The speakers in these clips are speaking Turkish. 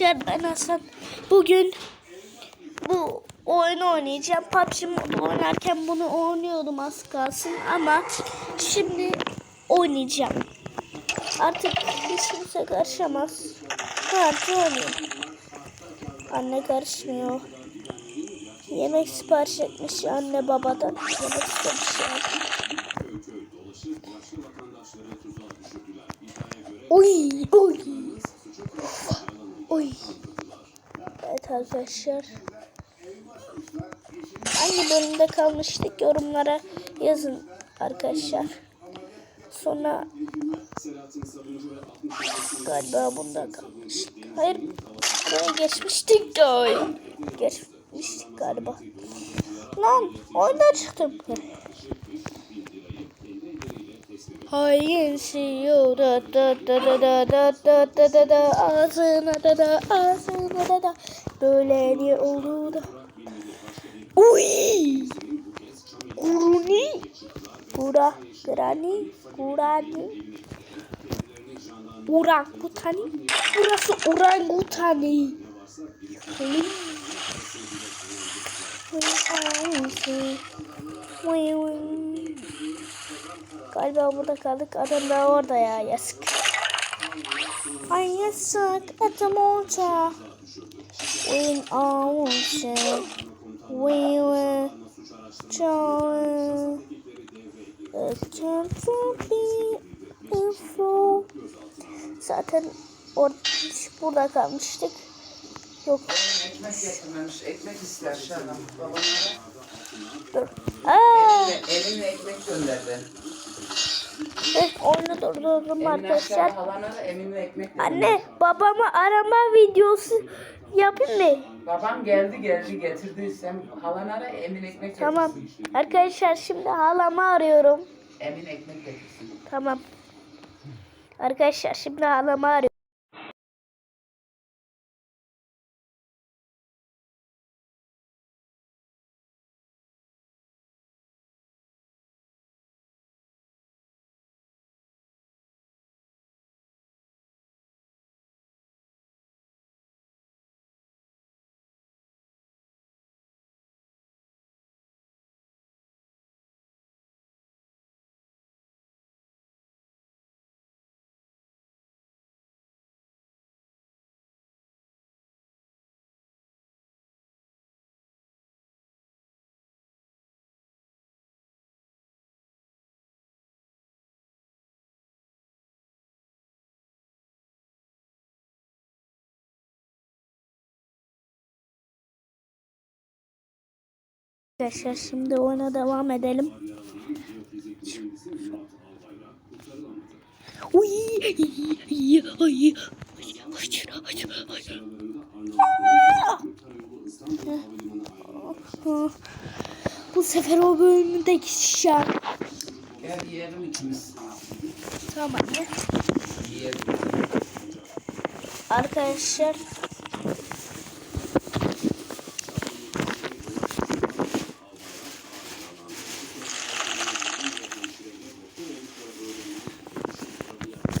Arkadaşlar ben Hasan. Bugün bu oyunu oynayacağım. PUBG oynarken bunu oynuyordum az kalsın ama şimdi oynayacağım. Artık hiç kimse karışamaz. Artık oynayayım. Anne karışmıyor. Yemek sipariş etmiş anne babadan. Yemek yani. Oy oy. Oy. Arkadaşlar. Hangi bölümde kalmıştık yorumlara yazın arkadaşlar. Sonra galiba bunda kalmıştık. Hayır buraya geçmiştik de öyle. Geçmiştik galiba. Lan oyundan çıktım. Hainsiyor da da da da da da da da da da ağzına da da ağzına da da. Böyle niye oldu da. Uy! Guruni. Gura Grani Gurani. Orangutani. Burası orangutani. Uy. Galiba burada kaldık. Adam da orada ya yazık. Ay yazık. Adam orada. Win olsun. Win John. It can't be info. Zaten or burada kalmıştık. Yok. Ekmek getirmemiş. Ekmek ister şu adam. Babamlara Dur. Aa, elinle, elinle ekmek gönderdi. Eh, oyunu durdurdum arkadaşlar. Anne babamı arama videosu yapayım mı? Babam geldi geldi getirdiysem halana da emin ekmek getirsin. Tamam. Arkadaşlar şimdi halamı arıyorum. Emin ekmek getirsin. Tamam. Arkadaşlar şimdi halamı arıyorum. Arkadaşlar şimdi oyuna devam edelim. Uy, ay, ay, hayır, hayır, hayır. Bu sefer o bölümde geçeceğim. Gel yiyelim ikimiz. Tamam. Yiyelim. Arkadaşlar Evet arkadaşlar. Neyse şu- Ekmek gerçi ya. Kesmeme dürüm yapayım. İdare edin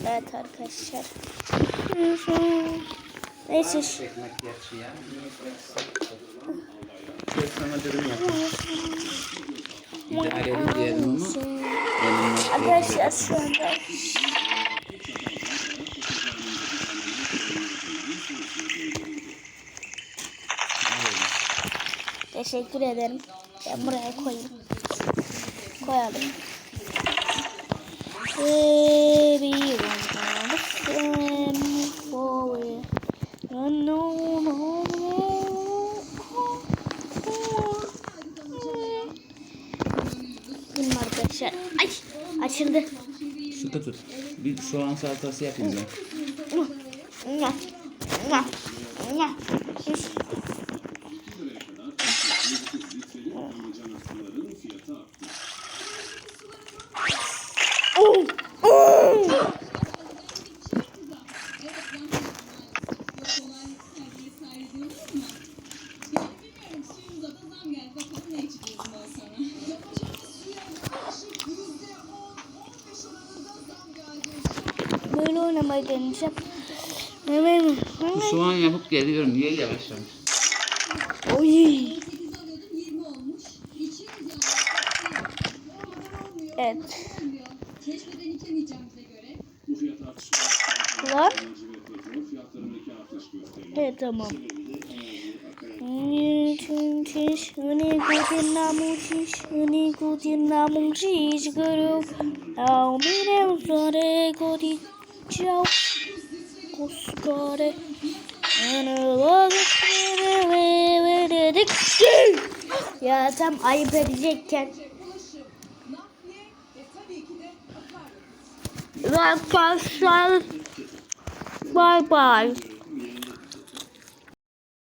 diyelim ama. Elimle Arkadaşlar şu anda Teşekkür ederim. Ben buraya koyayım. Koyalım. Everyone Bilmem arkadaşlar. Ay açıldı. Sıkı tut. Bir soğan salatası yapayım ben. Böyle oynamayı deneyeceğim. Hemen. Bu soğan yapıp geliyorum. Niye yavaşlamış? Oy. Evet. Var. Evet tamam. Çiş, öne gudin namu çiş, öne gudin namu çiş zore gudi ve dedik. Ya tam ayıp edecekken. Arkadaşlar, bye bye.